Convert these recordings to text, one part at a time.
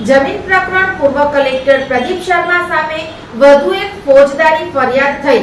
જમીન પ્રકરણ પૂર્વ કલેક્ટર પ્રદીપ શર્મા સામે વધુ એક ફોજદારી ફરિયાદ થઈ.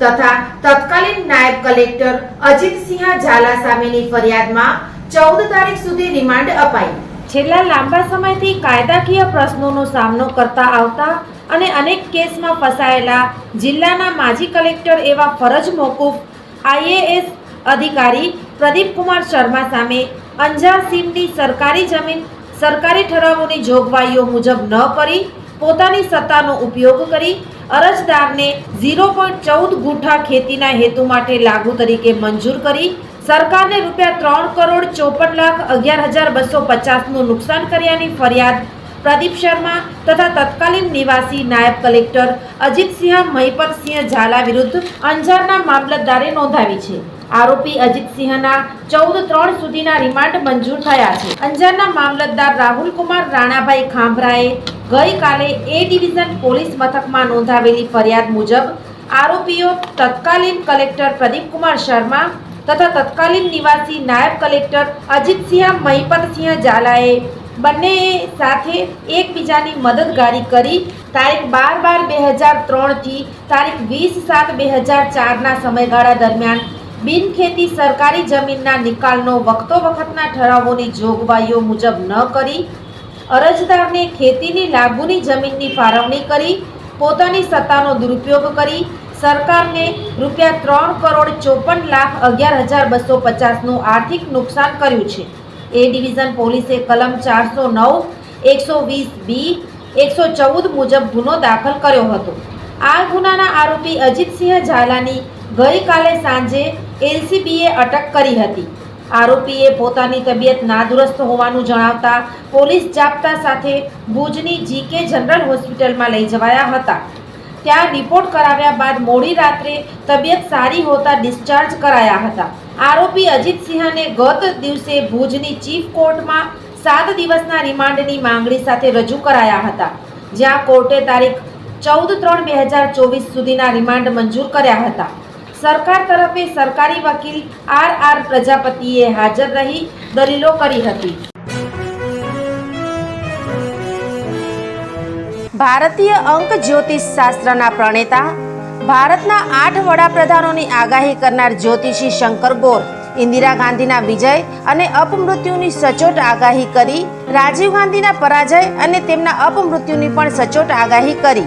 તથા તત્કાલીન નાયબ કલેક્ટર અજીતસિંહ ઝાલા સામેની ફરિયાદમાં ચૌદ તારીખ સુધી રિમાન્ડ અપાઈ. છેલ્લા લાંબા સમયથી કાયદાકીય પ્રશ્નોનો સામનો કરતા આવતા અને અનેક કેસમાં ફસાયેલા જિલ્લાના માજી કલેક્ટર એવા ફરજ મોકૂફ આઈએએસ અધિકારી પ્રદીપ કુમાર શર્મા સામે અંજાર સીમની સરકારી જમીન સરકારી ઠરાવોની જોગવાઈઓ મુજબ ન કરી, પોતાની સત્તાનો ઉપયોગ કરી, અરજદારને ઝીરો પોઈન્ટ ચૌદ ગુઠા ખેતીના હેતુ માટે લાગુ તરીકે મંજૂર કરી, સરકારને રૂપિયા ત્રણ કરોડ ચોપન લાખ અગિયાર હજાર બસો પચાસનું નુકસાન કર્યાની ફરિયાદ પ્રદીપ શર્મા તથા તત્કાલીન નિવાસી નાયબ કલેક્ટર અજીતસિંહ મહિપતસિંહ ઝાલા વિરુદ્ધ અંજારના મામલતદારે નોંધાવી છે. આરોપી અજીતસિંહના ચૌદ ત્રણ સુધીના રિમાન્ડ મંજૂર થયા છે. અંજારના મામલતદાર રાહુલ કુમાર રાણાભાઈ ખાંભરાએ ગઈકાલે એ ડિવિઝન પોલીસ મથકમાં નોંધાવેલી ફરિયાદ મુજબ આરોપીઓ તત્કાલીન કલેક્ટર પ્રદીપ કુમાર શર્મા તથા તત્કાલીન નિવાસી નાયબ કલેક્ટર અજીતસિંહ મહિપતસિંહ ઝાલાએ બંનેએ સાથે એકબીજાની મદદગારી કરી તારીખ બાર બાર બે હજાર ત્રણથી તારીખ વીસ સાત બે હજાર ચારના સમયગાળા દરમિયાન બિનખેતી સરકારી જમીનના નિકાલનો વખતો વખતના ઠરાવોની જોગવાઈઓ મુજબ ન કરી, અરજદારને ખેતીની લાગુની જમીનની ફાળવણી કરી, પોતાની સત્તાનો દુરુપયોગ કરી, સરકારને રૂપિયા ત્રણ કરોડ ચોપન લાખ અગિયાર હજાર બસો પચાસનું આર્થિક નુકસાન કર્યું છે. એ ડિવિઝન પોલીસે કલમ ચારસો નવ, એકસો વીસ બી, એકસો ચૌદ મુજબ ગુનો દાખલ કર્યો હતો. આ ગુનાના આરોપી અજીતસિંહ ઝાલાની ગઈકાલે સાંજે એલસીબીએ અટક કરી હતી. આરોપીએ પોતાની તબિયત નાદુરસ્ત હોવાનું જણાવતા પોલીસ જાપ્તા સાથે ભુજની જીકે જનરલ હોસ્પિટલમાં લઈ જવાયા હતા. ત્યાં રિપોર્ટ કરાવ્યા બાદ મોડી રાત્રે તબિયત સારી હોતા ડિસ્ચાર્જ કરાયા હતા. આરોપી અજીતસિંહને ગત દિવસે ભુજની ચીફ કોર્ટમાં સાત દિવસના રિમાન્ડની માંગણી સાથે રજૂ કરાયા હતા, જ્યાં કોર્ટે તારીખ ચૌદ ત્રણ બે હજાર ચોવીસ સુધીના રિમાન્ડ મંજૂર કર્યા હતા. સરકાર તરફે સરકારી વકીલ આર આર પ્રજાપતિએ હાજર રહી દલીલો કરી હતી. ભારતીય અંક જ્યોતિષ શાસ્ત્રના પ્રણેતા, ભારતના આઠ વડાપ્રધાનોની આગાહી કરનાર જ્યોતિષી શંકર ગોર, ઇન્દિરા ગાંધીના વિજય અને અપમૃત્યુની સચોટ આગાહી કરી, રાજીવ ગાંધીના પરાજય અને તેમના અપમૃત્યુની પણ સચોટ આગાહી કરી.